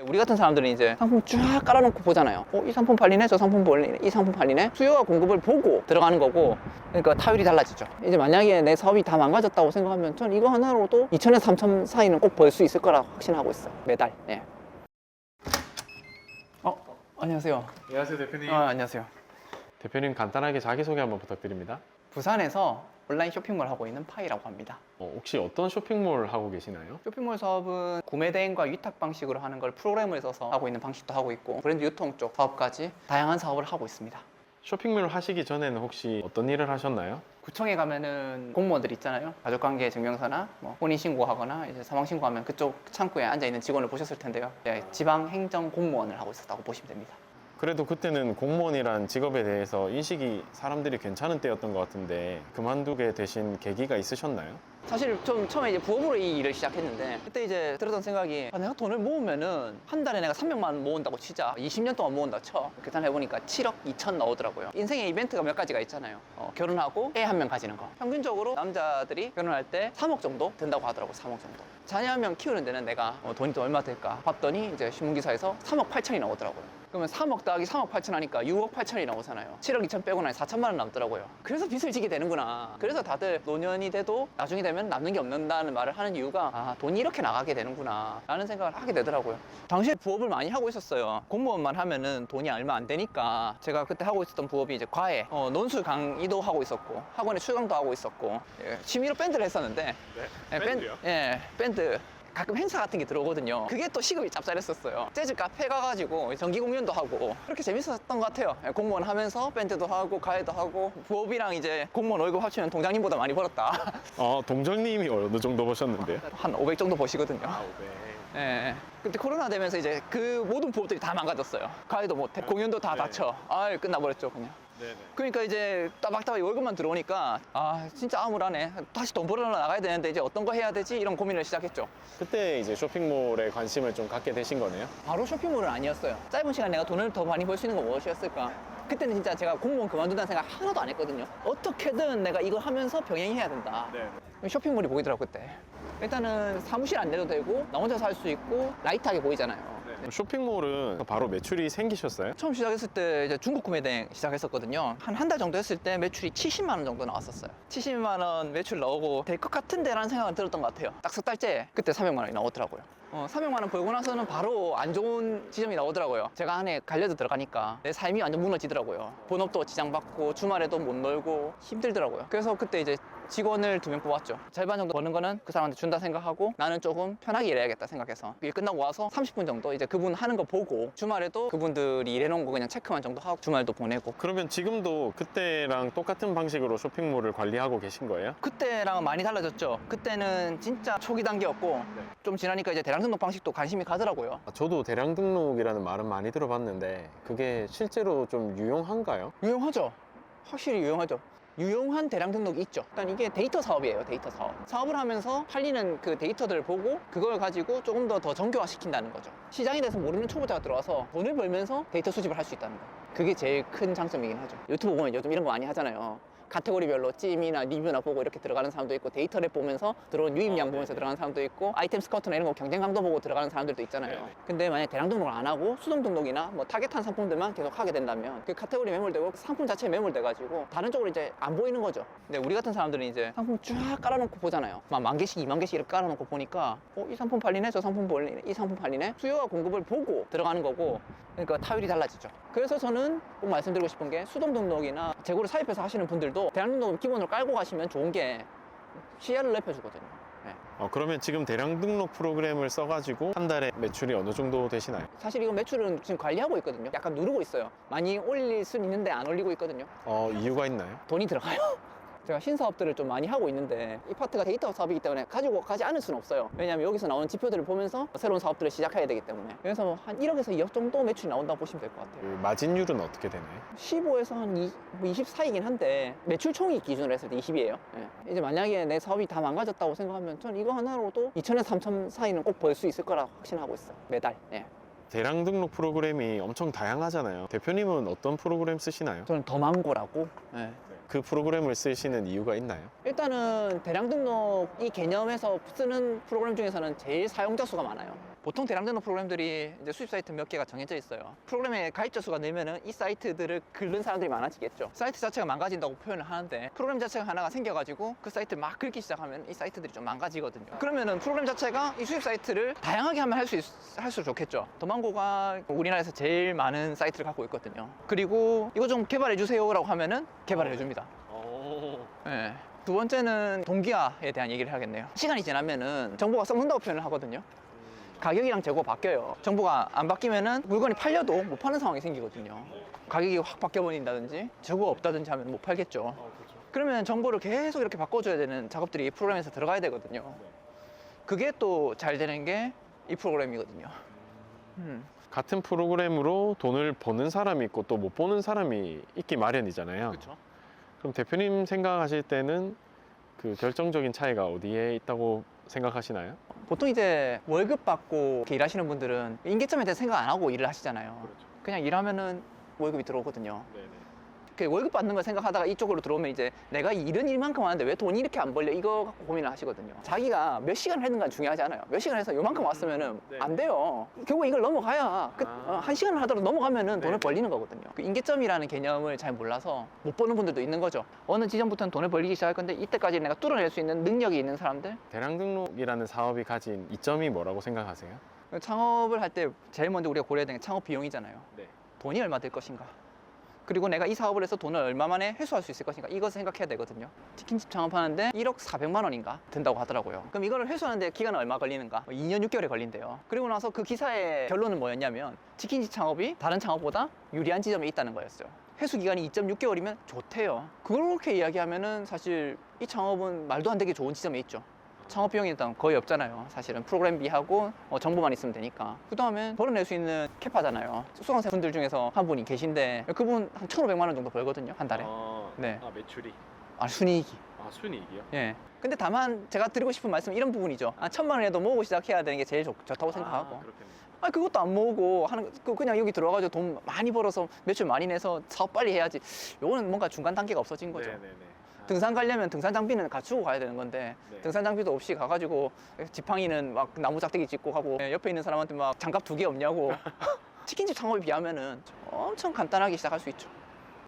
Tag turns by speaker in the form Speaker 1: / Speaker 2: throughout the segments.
Speaker 1: 네, 우리 같은 사람들은 이제 상품 쫙 깔아놓고 보잖아요. 어, 이 상품 팔리네, 저 상품 팔리네, 이 상품 팔리네. 수요와 공급을 보고 들어가는 거고, 그러니까 타율이 달라지죠. 이제 만약에 내 사업이 다 망가졌다고 생각하면 전 이거 하나로도 2천에서 3천 사이는 꼭 벌 수 있을 거라 확신하고 있어요. 매달. 예. 어, 안녕하세요.
Speaker 2: 안녕하세요 대표님.
Speaker 1: 아, 안녕하세요.
Speaker 2: 대표님 간단하게 자기소개 한번 부탁드립니다.
Speaker 1: 부산에서 온라인 쇼핑몰 하고 있는 파이라고 합니다.
Speaker 2: 어, 혹시 어떤 쇼핑몰 하고 계시나요?
Speaker 1: 쇼핑몰 사업은 구매 대행과 위탁 방식으로 하는 걸 프로그램을 써서 하고 있는 방식도 하고 있고 브랜드 유통 쪽 사업까지 다양한 사업을 하고 있습니다.
Speaker 2: 쇼핑몰 하시기 전에는 혹시 어떤 일을 하셨나요?
Speaker 1: 구청에 가면은 공무원들 있잖아요. 가족관계 증명서나 뭐 혼인 신고하거나 이제 사망 신고하면 그쪽 창구에 앉아 있는 직원을 보셨을 텐데요. 네, 지방 행정 공무원을 하고 있었다고 보시면 됩니다.
Speaker 2: 그래도 그때는 공무원이란 직업에 대해서 인식이 사람들이 괜찮은 때였던 것 같은데 그만두게 되신 계기가 있으셨나요?
Speaker 1: 사실 좀 처음에 이제 부업으로 이 일을 시작했는데 그때 이제 들었던 생각이 아, 내가 돈을 모으면은 한 달에 내가 300만 원 모은다고 치자. 20년 동안 모은다 쳐. 계산해 보니까 7억 2천 나오더라고요. 인생의 이벤트가 몇 가지가 있잖아요. 어, 결혼하고 애 한 명 가지는 거. 평균적으로 남자들이 결혼할 때 3억 정도 든다고 하더라고 3억 정도. 자녀 한 명 키우는 데는 내가 어, 돈이 또 얼마 들까 봤더니 이제 신문기사에서 3억 8천이 나오더라고요 그러면 3억 더하기 3억 8천 하니까 6억 8천이 나오잖아요. 7억 2천 빼고 나니 4천만 원 남더라고요. 그래서 빚을 지게 되는구나. 그래서 다들 노년이 돼도 나중에 되면 남는 게 없는다는 말을 하는 이유가 아 돈이 이렇게 나가게 되는구나 라는 생각을 하게 되더라고요. 당시에 부업을 많이 하고 있었어요. 공무원만 하면은 돈이 얼마 안 되니까 제가 그때 하고 있었던 부업이 이제 과외 어, 논술 강의도 하고 있었고 학원에 출강도 하고 있었고 예, 취미로 밴드를 했었는데 예, 밴- 예, 밴드 가끔 행사 같은 게 들어오거든요. 그게 또 시급이 짭짤했었어요. 재즈 카페 가가지고 정기 공연도 하고 그렇게 재밌었던 것 같아요. 예, 공무원 하면서 밴드도 하고 가해도 하고 부업이랑 이제 공무원 월급 합치면 동장님보다 많이 벌었다.
Speaker 2: 어, 동정님이 어느 정도 보셨는데요?
Speaker 1: 한 500 정도 버시거든요.
Speaker 2: 아, 네.
Speaker 1: 예. 그때 코로나 되면서 이제 그 모든 부업들이 다 망가졌어요. 가해도 못해, 공연도 다
Speaker 2: 네.
Speaker 1: 다쳐. 아, 끝나버렸죠 그냥.
Speaker 2: 네네.
Speaker 1: 그러니까 이제 따박따박 월급만 들어오니까 아 진짜 암울하네. 다시 돈 벌러 나가야 되는데 이제 어떤 거 해야 되지 이런 고민을 시작했죠.
Speaker 2: 그때 이제 쇼핑몰에 관심을 좀 갖게 되신 거네요?
Speaker 1: 바로 쇼핑몰은 아니었어요. 짧은 시간 내가 돈을 더 많이 벌 수 있는 건 무엇이었을까? 그때는 진짜 제가 공무원 그만둔다는 생각 하나도 안 했거든요. 어떻게든 내가 이거 하면서 병행해야 된다.
Speaker 2: 네.
Speaker 1: 쇼핑몰이 보이더라고 그때. 일단은 사무실 안 내도 되고 나 혼자 살 수 있고 라이트하게 보이잖아요.
Speaker 2: 쇼핑몰은 바로 매출이 생기셨어요?
Speaker 1: 처음 시작했을 때 이제 중국 구매대행 시작했었거든요. 한 한 달 정도 했을 때 매출이 70만 원 정도 나왔었어요. 70만 원 매출 나오고 될 것 같은데라는 생각은 들었던 것 같아요. 딱 석 달째 그때 300만 원이 나오더라고요. 어, 300만 원 벌고 나서는 바로 안 좋은 지점이 나오더라고요. 제가 안에 갈려도 들어가니까 내 삶이 완전 무너지더라고요. 본업도 지장받고 주말에도 못 놀고 힘들더라고요. 그래서 그때 이제 직원을 두 명 뽑았죠. 절반 정도 버는 거는 그 사람한테 준다 생각하고 나는 조금 편하게 일해야겠다 생각해서 일 끝나고 와서 30분 정도 이제 그분 하는 거 보고 주말에도 그분들이 일해놓은 거 그냥 체크만 정도 하고 주말도 보내고
Speaker 2: 그러면 지금도 그때랑 똑같은 방식으로 쇼핑몰을 관리하고 계신 거예요?
Speaker 1: 그때랑은 많이 달라졌죠. 그때는 진짜 초기 단계였고 좀 지나니까 이제 대량 등록 방식도 관심이 가더라고요.
Speaker 2: 아, 저도 대량 등록이라는 말은 많이 들어봤는데 그게 실제로 좀 유용한가요?
Speaker 1: 유용하죠. 확실히 유용하죠. 유용한 대량 등록이 있죠. 일단 이게 데이터 사업이에요, 데이터 사업. 사업을 하면서 팔리는 그 데이터들을 보고 그걸 가지고 조금 더 더 정교화 시킨다는 거죠. 시장에 대해서 모르는 초보자가 들어와서 돈을 벌면서 데이터 수집을 할 수 있다는 거. 그게 제일 큰 장점이긴 하죠. 유튜브 보면 요즘 이런 거 많이 하잖아요. 카테고리별로 찜이나 리뷰나 보고 이렇게 들어가는 사람도 있고 데이터를 보면서 들어온 유입량
Speaker 2: 어,
Speaker 1: 보면서
Speaker 2: 네네.
Speaker 1: 들어가는 사람도 있고 아이템 스커트나 이런 거 경쟁 강도 보고 들어가는 사람들도 있잖아요.
Speaker 2: 네네.
Speaker 1: 근데 만약 대량 등록을 안 하고 수동 등록이나 뭐 타겟한 상품들만 계속 하게 된다면 그 카테고리 매몰되고 상품 자체에 매몰돼 가지고 다른 쪽으로 이제 안 보이는 거죠. 근데 우리 같은 사람들은 이제 상품 쫙 깔아놓고 보잖아요. 막 만 개씩, 이만 개씩 이렇게 깔아놓고 보니까 어, 이 상품 팔리네, 저 상품 팔리네, 이 상품 팔리네. 수요와 공급을 보고 들어가는 거고 그러니까 타율이 달라지죠. 그래서 저는 꼭 말씀드리고 싶은 게 수동 등록이나 재고를 사입해서 하시는 분들도 대량 등록 기본으로 깔고 가시면 좋은 게 시야를 넓혀주거든요. 네.
Speaker 2: 어, 그러면 지금 대량 등록 프로그램을 써가지고 한 달에 매출이 어느 정도 되시나요?
Speaker 1: 사실 이거 매출은 지금 관리하고 있거든요. 약간 누르고 있어요. 많이 올릴 수는 있는데 안 올리고 있거든요.
Speaker 2: 어, 이유가 있나요?
Speaker 1: 돈이 들어가요. 제가 신사업들을 좀 많이 하고 있는데 이 파트가 데이터 사업이기 때문에 가지고 가지 않을 수는 없어요. 왜냐하면 여기서 나오는 지표들을 보면서 새로운 사업들을 시작해야 되기 때문에 그래서 뭐 한 1억에서 2억 정도 매출이 나온다고 보시면 될 것 같아요.
Speaker 2: 그 마진율은 어떻게 되나요?
Speaker 1: 15에서 한 2, 20 사이긴 한데 매출 총액 기준으로 했을 때 20이에요. 이제 만약에 내 사업이 다 망가졌다고 생각하면 전 이거 하나로도 2천에서 3천 사이는 꼭 벌 수 있을 거라 확신하고 있어요. 매달. 예.
Speaker 2: 대량 등록 프로그램이 엄청 다양하잖아요. 대표님은 어떤 프로그램 쓰시나요?
Speaker 1: 저는 더망고라고. 예.
Speaker 2: 그 프로그램을 쓰시는 이유가 있나요?
Speaker 1: 일단은 대량 등록 이 개념에서 쓰는 프로그램 중에서는 제일 사용자 수가 많아요. 보통 대량 등록 프로그램들이 이제 수입 사이트 몇 개가 정해져 있어요. 프로그램의 가입자 수가 늘면은 이 사이트들을 긁는 사람들이 많아지겠죠. 사이트 자체가 망가진다고 표현을 하는데 프로그램 자체가 하나가 생겨가지고 그 사이트를 막 긁기 시작하면 이 사이트들이 좀 망가지거든요. 그러면은 프로그램 자체가 이 수입 사이트를 다양하게 하면 할수 할수록 좋겠죠. 도망고가 우리나라에서 제일 많은 사이트를 갖고 있거든요. 그리고 이거 좀 개발해 주세요 라고 하면은 개발해 줍니다. 네. 두 번째는 동기화에 대한 얘기를 해야겠네요. 시간이 지나면은 정보가 썩는다고 표현을 하거든요. 가격이랑 재고가 바뀌어요. 정보가 안 바뀌면은 물건이 팔려도 못 파는 상황이 생기거든요. 가격이 확 바뀌어버린다든지 재고가 없다든지 하면 못 팔겠죠. 그러면 정보를 계속 이렇게 바꿔줘야 되는 작업들이 프로그램에서 들어가야 되거든요. 그게 또 잘 되는 게 이 프로그램이거든요. 음.
Speaker 2: 같은 프로그램으로 돈을 버는 사람이 있고 또 못 버는 사람이 있기 마련이잖아요.
Speaker 1: 그렇죠.
Speaker 2: 그럼 대표님 생각하실 때는 그 결정적인 차이가 어디에 있다고 생각하시나요?
Speaker 1: 보통 이제 월급 받고 이렇게 일하시는 분들은 인계점에 대해 생각 안 하고 일을 하시잖아요.
Speaker 2: 그렇죠.
Speaker 1: 그냥 일하면은 월급이 들어오거든요.
Speaker 2: 네네.
Speaker 1: 그 월급 받는 걸 생각하다가 이쪽으로 들어오면 이제 내가 일은 일만큼 하는데 왜 돈이 이렇게 안 벌려 이거 갖고 고민을 하시거든요. 자기가 몇 시간을 했는가 중요하지 않아요. 몇 시간 해서 요만큼 왔으면은
Speaker 2: 네.
Speaker 1: 안 돼요. 결국 이걸 넘어가야 끝,
Speaker 2: 아.
Speaker 1: 어, 한 시간을 하더라도 넘어가면은 돈을
Speaker 2: 네.
Speaker 1: 벌리는 거거든요. 그 인계점이라는 개념을 잘 몰라서 못 버는 분들도 있는 거죠. 어느 지점부터는 돈을 벌리기 시작할 건데 이때까지 내가 뚫어낼 수 있는 능력이 있는 사람들
Speaker 2: 대량 등록이라는 사업이 가진 이점이 뭐라고 생각하세요?
Speaker 1: 창업을 할 때 제일 먼저 우리가 고려해야 되는 게 창업 비용이잖아요.
Speaker 2: 네.
Speaker 1: 돈이 얼마 들 것인가. 그리고 내가 이 사업을 해서 돈을 얼마 만에 회수할 수 있을 것인가. 이것을 생각해야 되거든요. 치킨집 창업하는데 1억 400만 원인가 든다고 하더라고요. 그럼 이거를 회수하는데 기간은 얼마 걸리는가? 2년 6개월이 걸린대요. 그리고 나서 그 기사의 결론은 뭐였냐면 치킨집 창업이 다른 창업보다 유리한 지점이 있다는 거였어요. 회수 기간이 2.6개월이면 좋대요. 그렇게 이야기하면은 사실 이 창업은 말도 안 되게 좋은 지점에 있죠. 창업 비용이 일단 거의 없잖아요. 사실은 프로그램비하고 어, 정보만 있으면 되니까. 그 다음에 벌어낼 수 있는 캐파잖아요. 수강생 분들 중에서 한 분이 계신데 그분 한 1,500만 원 정도 벌거든요. 한 달에.
Speaker 2: 아,
Speaker 1: 네.
Speaker 2: 아 매출이.
Speaker 1: 아, 순이익이.
Speaker 2: 아 순이익이요?
Speaker 1: 예. 근데 다만 제가 드리고 싶은 말씀은 이런 부분이죠. 아, 천만 원이라도 모으고 시작해야 되는 게 제일 좋, 좋다고 생각하고.
Speaker 2: 그렇겠네요.
Speaker 1: 아, 그것도 안 모으고 하는 그 그냥 여기 들어가지고 돈 많이 벌어서 매출 많이 내서 사업 빨리 해야지. 요거는 뭔가 중간 단계가 없어진 거죠.
Speaker 2: 네네네. 아,
Speaker 1: 등산 가려면 등산 장비는 갖추고 가야 되는 건데
Speaker 2: 네.
Speaker 1: 등산 장비도 없이 가가지고 지팡이는 막 나무 작대기 짚고 가고 옆에 있는 사람한테 막 장갑 두 개 없냐고 치킨집 창업에 비하면은 엄청 간단하게 시작할 수 있죠.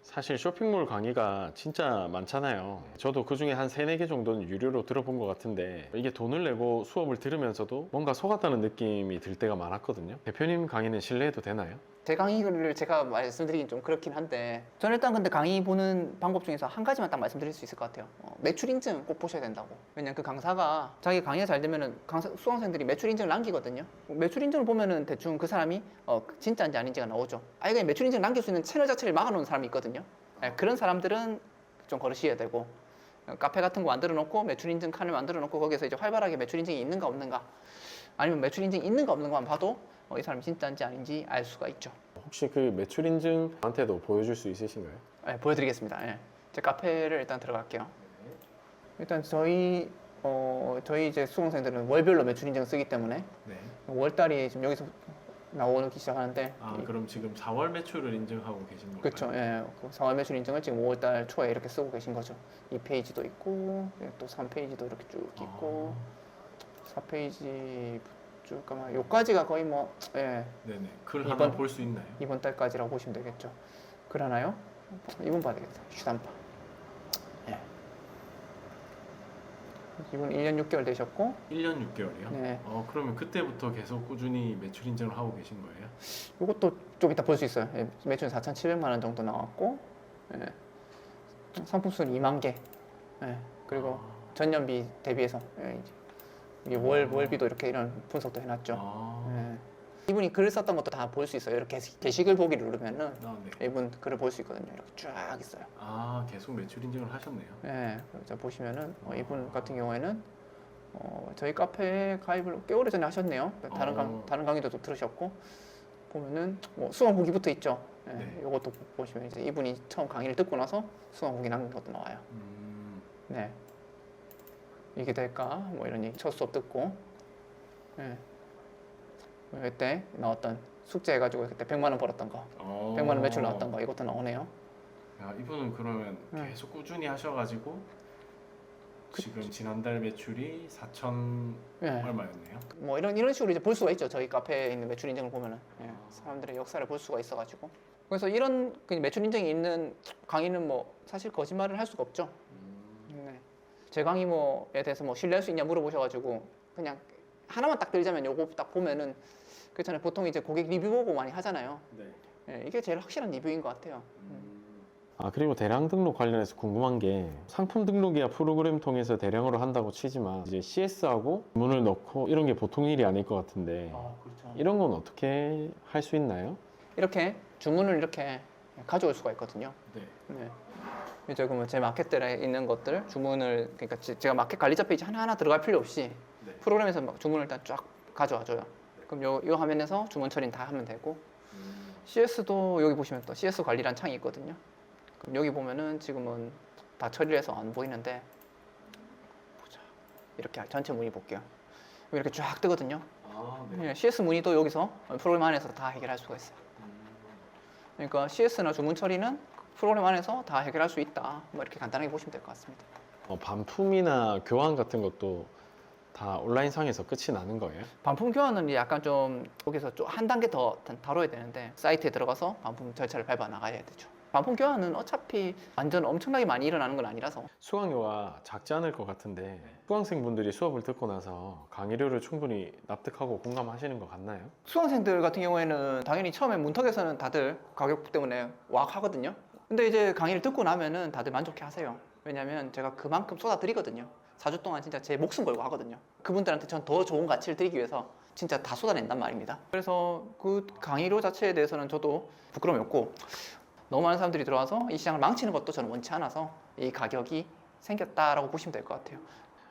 Speaker 2: 사실 쇼핑몰 강의가 진짜 많잖아요. 저도 그 중에 한 세네 개 정도는 유료로 들어본 것 같은데 이게 돈을 내고 수업을 들으면서도 뭔가 속았다는 느낌이 들 때가 많았거든요. 대표님 강의는 신뢰해도 되나요?
Speaker 1: 제 강의를 제가 말씀드리긴 좀 그렇긴 한데 저는 일단 근데 강의 보는 방법 중에서 한 가지만 딱 말씀드릴 수 있을 것 같아요 어, 매출 인증 꼭 보셔야 된다고 왜냐면 그 강사가 자기 강의가 잘 되면은 강사, 수강생들이 매출 인증을 남기거든요 매출 인증을 보면은 대충 그 사람이 어, 진짜인지 아닌지가 나오죠 아예 그냥 매출 인증 남길 수 있는 채널 자체를 막아놓은 사람이 있거든요 예, 그런 사람들은 좀 거르셔야 되고 어, 카페 같은 거 만들어 놓고 매출 인증 칸을 만들어 놓고 거기서 이제 활발하게 매출 인증이 있는가 없는가 아니면 매출 인증이 있는가 없는가만 봐도 어, 이 사람이 진짜인지 아닌지 알 수가 있죠
Speaker 2: 혹시 그 매출 인증 저한테도 보여줄 수 있으신가요?
Speaker 1: 네, 보여드리겠습니다. 예. 제 카페를 일단 들어갈게요. 일단 저희 어 저희 이제 수강생들은 월별로 매출 인증 쓰기 때문에
Speaker 2: 네.
Speaker 1: 월달이 지금 여기서 나오기 시작하는데
Speaker 2: 아 그럼 지금 4월 매출을 인증하고 계신 건가요?
Speaker 1: 그렇죠. 예. 그 4월 매출 인증을 지금 5월달 초에 이렇게 쓰고 계신 거죠. 2페이지도 있고 예, 또 3페이지도 이렇게 쭉 있고 4페이지 쭉 가면 요까지가 거의 뭐 예.
Speaker 2: 네네. 글
Speaker 1: 이번-
Speaker 2: 하나 볼 수 있나요?
Speaker 1: 이번 달까지라고 보시면 되겠죠. 그러나요? 이분 봐야 되겠다. 슈단파. 이분 1년 6개월 되셨고,
Speaker 2: 1년 6개월이요?
Speaker 1: 네.
Speaker 2: 어 그러면 그때부터 계속 꾸준히 매출 인증을 하고 계신 거예요?
Speaker 1: 이것도 좀 이따 볼 수 있어요. 예, 매출 4,700만 원 정도 나왔고, 예. 상품 수는 2만 개. 예. 그리고
Speaker 2: 아.
Speaker 1: 전년비 대비해서 예, 이제 이게 월 월비도 이렇게 이런 분석도 해놨죠.
Speaker 2: 아,
Speaker 1: 예. 이분이 글 썼던 것도 다 볼 수 있어요. 이렇게 게시- 게시글 보기를 누르면은
Speaker 2: 아, 네.
Speaker 1: 이분 글을 볼 수 있거든요. 이렇게 쫙 있어요.
Speaker 2: 아 계속 매출 인증을 하셨네요.
Speaker 1: 네, 그래서 보시면은 어, 이분 같은 경우에는 어, 저희 카페에 가입을 꽤 오래 전에 하셨네요. 다른 강
Speaker 2: 어.
Speaker 1: 다른 강의도 또 들으셨고 보면은 뭐 수강 후기부터 있죠. 네,
Speaker 2: 네.
Speaker 1: 이것도 보시면 이제 이분이 처음 강의를 듣고 나서 수강 후기 남긴 것도 나와요.
Speaker 2: 음,
Speaker 1: 네, 이게 될까? 뭐 이런 얘기 첫 수업 듣고, 네, 그때 나왔던 숙제 해가지고 그때 100만 원 벌었던 거,
Speaker 2: 어.
Speaker 1: 100만 원 매출 나왔던 거 이것도 나오네요.
Speaker 2: 야, 이분은 그러면
Speaker 1: 네.
Speaker 2: 계속 꾸준히 하셔가지고 지금 지난달 매출이 4천
Speaker 1: 예.
Speaker 2: 얼마였네요.
Speaker 1: 뭐 이런 이런 식으로 이제 볼 수가 있죠. 저희 카페에 있는 매출 인증을 보면은 예, 사람들의 역사를 볼 수가 있어가지고 그래서 이런 그 매출 인증이 있는 강의는 뭐 사실 거짓말을 할 수가 없죠. 네. 제 강의 뭐에 대해서 뭐 신뢰할 수 있냐 물어보셔가지고 그냥 하나만 딱 들자면 요거 딱 보면은 그렇잖아요. 보통 이제 고객 리뷰 보고 많이 하잖아요.
Speaker 2: 네.
Speaker 1: 예, 이게 제일 확실한 리뷰인 것 같아요.
Speaker 2: 아 그리고 대량 등록 관련해서 궁금한 게 상품 등록이야 프로그램 통해서 대량으로 한다고 치지만 이제 CS하고 문을 넣고 이런 게 보통 일이 아닐 것 같은데
Speaker 1: 아, 그렇죠.
Speaker 2: 이런 건 어떻게 할 수 있나요?
Speaker 1: 이렇게 주문을 이렇게 가져올 수가 있거든요.
Speaker 2: 네.
Speaker 1: 네. 이제 그러면 제 마켓들에 있는 것들 주문을 그러니까 제- 제가 마켓 관리자 페이지 하나 하나 들어갈 필요 없이
Speaker 2: 네.
Speaker 1: 프로그램에서 막 주문을 일단 쫙 가져와줘요. 그럼 요, 요 화면에서 주문 처리는 다 하면 되고 CS도 여기 보시면 또 CS 관리란 창이 있거든요. 그럼 여기 보면은 지금은 다 처리를 해서 안 보이는데 보자. 이렇게 전체 문의 볼게요. 이렇게 쫙 뜨거든요.
Speaker 2: 아
Speaker 1: 예, CS 문의도 여기서 프로그램 안에서 다 해결할 수가 있어요. 그러니까 CS나 주문 처리는 프로그램 안에서 다 해결할 수 있다. 뭐 이렇게 간단하게 보시면 될 것 같습니다.
Speaker 2: 어, 반품이나 교환 같은 것도 다 온라인 상에서 끝이 나는 거예요?
Speaker 1: 반품 교환은 약간 좀 여기서 좀 한 단계 더 다뤄야 되는데 사이트에 들어가서 반품 절차를 밟아 나가야 되죠. 반품 교환은 어차피 완전 엄청나게 많이 일어나는 건 아니라서
Speaker 2: 수강료가 작지 않을 것 같은데 수강생분들이 수업을 듣고 나서 강의료를 충분히 납득하고 공감하시는 것 같나요?
Speaker 1: 수강생들 같은 경우에는 당연히 처음에 문턱에서는 다들 가격 때문에 왁 하거든요. 근데 이제 강의를 듣고 나면은 다들 만족해 하세요. 왜냐면 제가 그만큼 쏟아드리거든요. 4주 동안 진짜 제 목숨 걸고 하거든요. 그분들한테 전 더 좋은 가치를 드리기 위해서 진짜 다 쏟아낸단 말입니다. 그래서 그 강의료 자체에 대해서는 저도 부끄러움이 없고 너무 많은 사람들이 들어와서 이 시장을 망치는 것도 저는 원치 않아서 이 가격이 생겼다라고 보시면 될 것 같아요.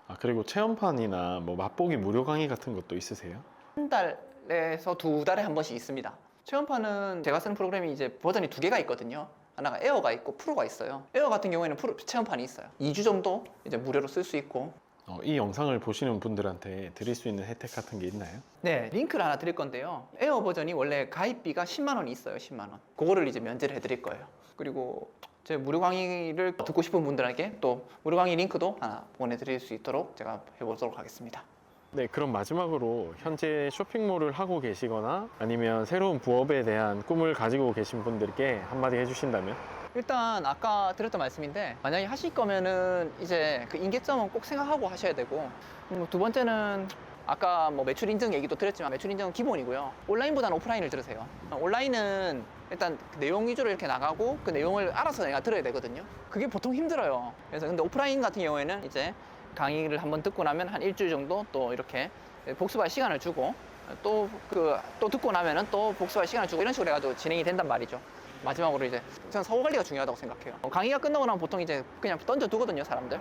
Speaker 2: 아 그리고 체험판이나 뭐 맛보기 무료 강의 같은 것도 있으세요?
Speaker 1: 한 달에서 두 달에 한 번씩 있습니다. 체험판은 제가 쓰는 프로그램이 이제 버전이 두 개가 있거든요. 하나가 에어가 있고 프로가 있어요. 에어 같은 경우에는 프로, 체험판이 있어요. 2주 정도 이제 무료로 쓸 수 있고.
Speaker 2: 어, 이 영상을 보시는 분들한테 드릴 수 있는 혜택 같은 게 있나요?
Speaker 1: 네, 링크를 하나 드릴 건데요. 에어 버전이 원래 가입비가 10만 원이 있어요. 10만 원. 그거를 이제 면제를 해드릴 거예요. 그리고 제 무료 강의를 듣고 싶은 분들에게 또 무료 강의 링크도 하나 보내드릴 수 있도록 제가 해보도록 하겠습니다.
Speaker 2: 네, 그럼 마지막으로 현재 쇼핑몰을 하고 계시거나 아니면 새로운 부업에 대한 꿈을 가지고 계신 분들께 한마디 해주신다면?
Speaker 1: 일단 아까 드렸던 말씀인데 만약에 하실 거면은 이제 그 인계점은 꼭 생각하고 하셔야 되고 그리고 두 번째는 아까 뭐 매출 인증 얘기도 드렸지만 매출 인증은 기본이고요. 온라인보다는 오프라인을 들으세요. 온라인은 일단 그 내용 위주로 이렇게 나가고 그 내용을 알아서 내가 들어야 되거든요. 그게 보통 힘들어요. 그래서 근데 오프라인 같은 경우에는 이제 강의를 한번 듣고 나면 한 일주일 정도 또 이렇게 복습할 시간을 주고 또 그 또 듣고 나면은 또 복습할 시간을 주고 이런 식으로 해가지고 진행이 된단 말이죠 마지막으로 이제 저는 사고 관리가 중요하다고 생각해요. 어, 강의가 끝나고 나면 보통 이제 그냥 던져 두거든요, 사람들.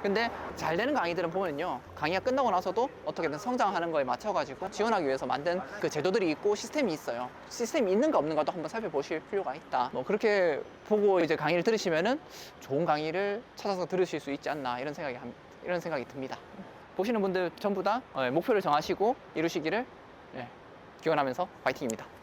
Speaker 1: 근데 잘 되는 강의들은 보면요. 강의가 끝나고 나서도 어떻게든 성장하는 거에 맞춰가지고 지원하기 위해서 만든 그 제도들이 있고 시스템이 있어요. 시스템이 있는가 없는가도 한번 살펴보실 필요가 있다. 뭐 그렇게 보고 이제 강의를 들으시면은 좋은 강의를 찾아서 들으실 수 있지 않나 이런 생각이 함- 이런 생각이 듭니다. 보시는 분들 전부 다 어, 목표를 정하시고 이루시기를 예, 기원하면서 파이팅입니다.